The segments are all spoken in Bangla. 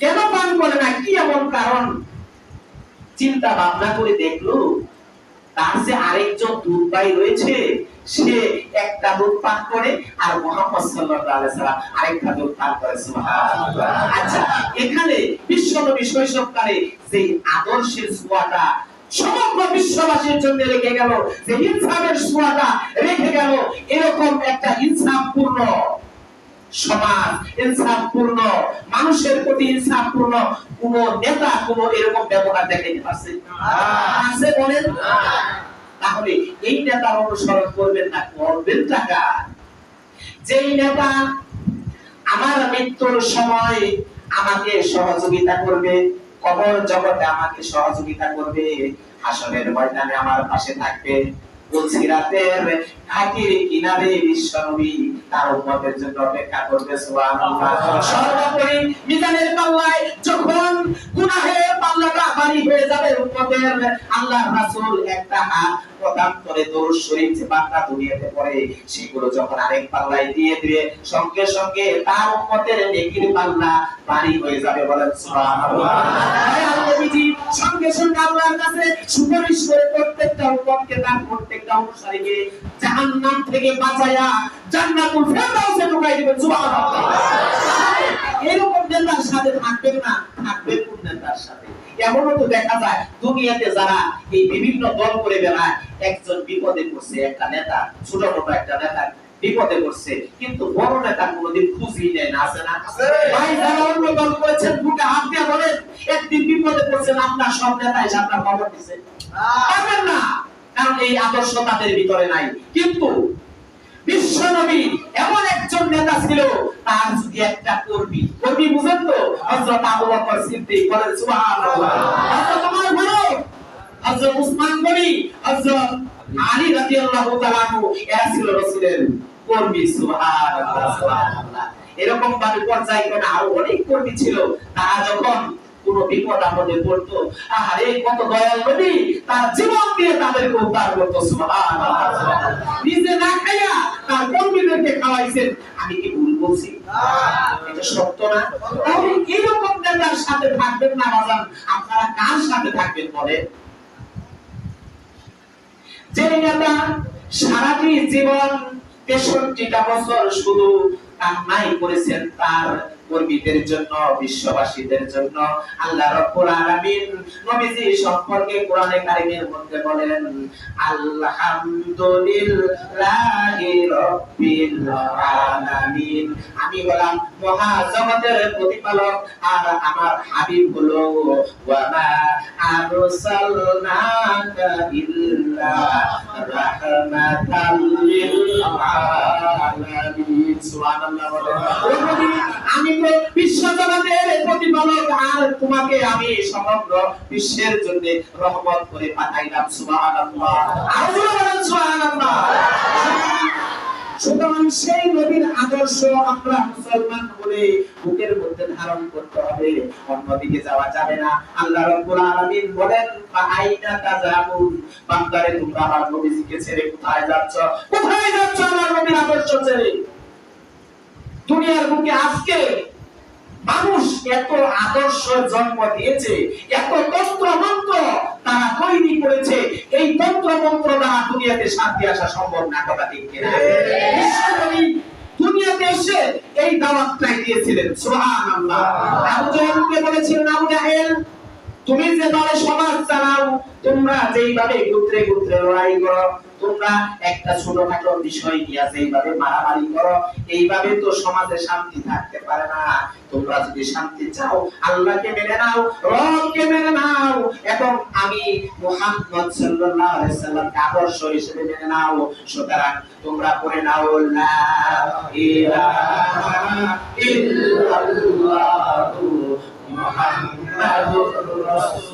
কেন পান করে না? কি এমন কারণ? চিন্তা ভাবনা করে দেখল, তার যে আরেকজন দুধ রয়েছে, সে একটা দুধ পান করে আর মোহাম্মদ আরেকটা দুধ পান করে আচ্ছা এখানে বিশ্বনবী শৈশবকালে আদর্শের সমগ্র বিশ্ববাসীর জন্য রেখে গেল, যে ইনসাফের ছোঁয়াটা রেখে গেল, এরকম একটা ইনসাফপূর্ণ সমাজ ইনসাফপূর্ণ, মানুষের প্রতি ইনসাফপূর্ণ, কোন নেতা কোন এরকম ব্যবহার দেখাইতে পারছে? আছে বলেন? তাহলে এই নেতার অনুসরণ করবেন না, করবেন টাকা। যেই নেতা আমার মৃত্যুর সময় আমাকে সহযোগিতা করবে কবর জগতে আমাকে সহযোগিতা করবে হাসনের ময়দানে আমার পাশে থাকবে পুলসিরাতের ঘাটির কিনারে বিশ্বনবী তার উম্মতের জন্য অপেক্ষা করবে সুবহানাল্লাহ। সর্বোপরি মিজানের পাল্লায় যখন গুনাহের পাল্লাটা ভারী হয়ে যাবে উম্মতের আল্লাহর রাসূল একটা হাত প্রদান করে দরুদ শরীফ যে বান্দা দুনিয়াতে পড়ে সেগুলো যখন আরেক পাল্লায় দিয়ে দিবে সঙ্গে সঙ্গে তার উম্মতের নেকির পাল্লা ভারী হয়ে যাবে বলেন সুবহানাল্লাহ। সুপারিশ করে প্রত্যেকটা তার প্রত্যেকটা অনুসারীকে থেকে জান্নাতুল ফেরদাউসে ঢুকাই দিবেন, সুবহানাল্লাহ। এরকম নেতার সাথে থাকবেন না, থাকবেন কোন নেতার সাথে? এমনও তো দেখা যায়, দুনিয়াতে যারা এই বিভিন্ন দল করে বেড়ায়, একজন বিপদে পড়ছে একটা নেতা ছোট মোটো একটা নেতা বিপদে পড়ছে। কিন্তু বড় নেতা কোনোদিন খুঁজই নেয় না আছে না। ভাই যারা অন্য দল করেছেন বুকে হাত দিয়ে বলেন একদিন বিপদে পড়ছেন আপনার সব নেতা এসে আপনার খবর দিচ্ছে পাবেন না কারণ এই আদর্শ তাদের ভিতরে নাই। কিন্তু বিশ্বনবী এমন একজন নেতা ছিল তার যদি একটা কর্মী কর্মী বুঝেন তো হযরত আবু বকর সিদ্দিক বলেন সুবহানাল্লাহ। হযরত ওমর ফারুক হযরত উসমান গনি হযরত আলী রাদিয়াল্লাহু তাআলা এরা ছিল রাসূলের কর্মী এরকম ভাবে আরও অনেক কর্মী ছিল, তারা যখন কোন বিপদ পড়তো কত দয়াল নবী, তার জীবন দিয়ে তাদেরকে উদ্ধার করতো নিজে না খাইয়া তার কর্মীদেরকে খাওয়াইছেন। আমি কি ভুল বলছি? এটা সত্য না? তাহলে নেতার সাথে থাকবেন না বাজান আপনারা কার সাথে থাকবেন বলে যে নেতা সারাটি জীবন তেষট্টিটা বছর শুধু করেছেন তার কর্মীদের জন্য, বিশ্ববাসীদের জন্য। আল্লাহ রাব্বুল আলামিন নবীজি সম্পর্কে কোরআনে কারিমের মধ্যে বলেন, আলহামদুলিল্লাহি রাব্বিল আলামিন। আমি বললাম মহা জগতের প্রতিপালক আর আমার হাবিব হলো ওয়া মা আরসালনাকা ইল্লা রাহমাতাল আমি বিশ্ব জগতের প্রতিপালক, আর তোমাকে আমি সমগ্র বিশ্বের জন্য রহমত করে পাঠাইলাম, সুবহানাল্লাহ। আল্লাহ সুবহানাল্লাহ। সুতরাং সেই নবীর আদর্শ আমরা মুসলমান বলে বুকের মধ্যে ধারণ করতে হবে। অন্যদিকে যাওয়া যাবে না। আল্লাহ রাব্বুল আলামিন বলেন আইনা বান্দারে, তোমরা আমার ছেড়ে কোথায় যাচ্ছ? কোথায় যাচ্ছ আমার নবীর আদর্শ ছেড়ে? দুনিয়ার বুকে আজকে মানুষ এত আদর্শ জন্ম দিয়েছে, এত তন্ত্র মন্ত্র তারা তৈরি করেছে এই তন্ত্র মন্ত্র দ্বারা দুনিয়াতে শান্তি আসা সম্ভব না কথা ঠিক কিনা? দুনিয়াতে এসে এই দাওয়াতটাই দিয়েছিলেন সুবহানাল্লাহ। আবু জাহেলকে বলেছিলেন আবু জাহেল তুমি যে দলে সমাজ তোমরা যেইভাবে গুত্রে গুত্রে লড়াই করো, তোমরা একটা ছোটখাটো বিষয় নিয়ে যেইভাবে মারামারি করো, এইভাবে তো সমাজে শান্তি থাকতে পারে না। তোমরা যদি শান্তি চাও, আল্লাহকে মেনে নাও, রবকে মেনে নাও, এবং আমি মুহাম্মদ সাল্লাল্লাহু আলাইহি সাল্লামকে আদর্শ হিসেবে মেনে নাও। সুতরাং তোমরা পড়ে নাও, লা ইলাহা ইল্লাল্লাহু মুহাম্মাদুর রাসূলুল্লাহ।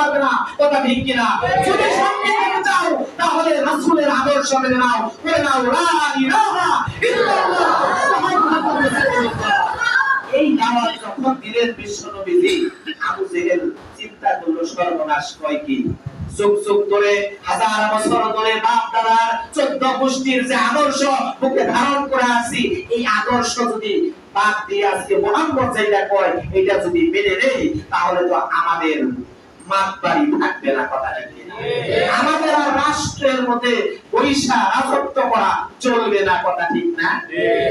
পারবে না, কথা ঠিক কিনা? যদি পেতে চাও, তাহলে রাসূলের আদর্শ মেনে নাও করে নাও ইল্লাল্লাহ। এই দাওয়াত যখন দিলেন বিশ্ব নবীজি, আবু জেহেল চিন্তা সর্বনাশ কি? যুগ যুগ ধরে হাজার বছর ধরে বাপ দাদার চোদ্দ গোষ্ঠীর যে আদর্শ ধারণ করে আসি এই আদর্শ যদি বাদ দিয়ে আজকে যেটা কয়, এটা যদি মেনে নেই, তাহলে তো আমাদের বাড়ি থাকবে না কথা আমাদের আর রাষ্ট্রের মধ্যে পয়সা আসক্ত করা চলবে না কথা ঠিক না।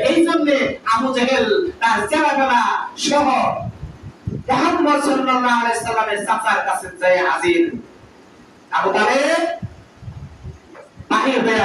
এই জন্য আবু জেহেল তার চেলাবেলা সহ মোহাম্মদ সাল্লাল্লাহু আলাইহি সাল্লামের চাচার কাছে যায় হাজির। আবু তালেব বাহির হয়ে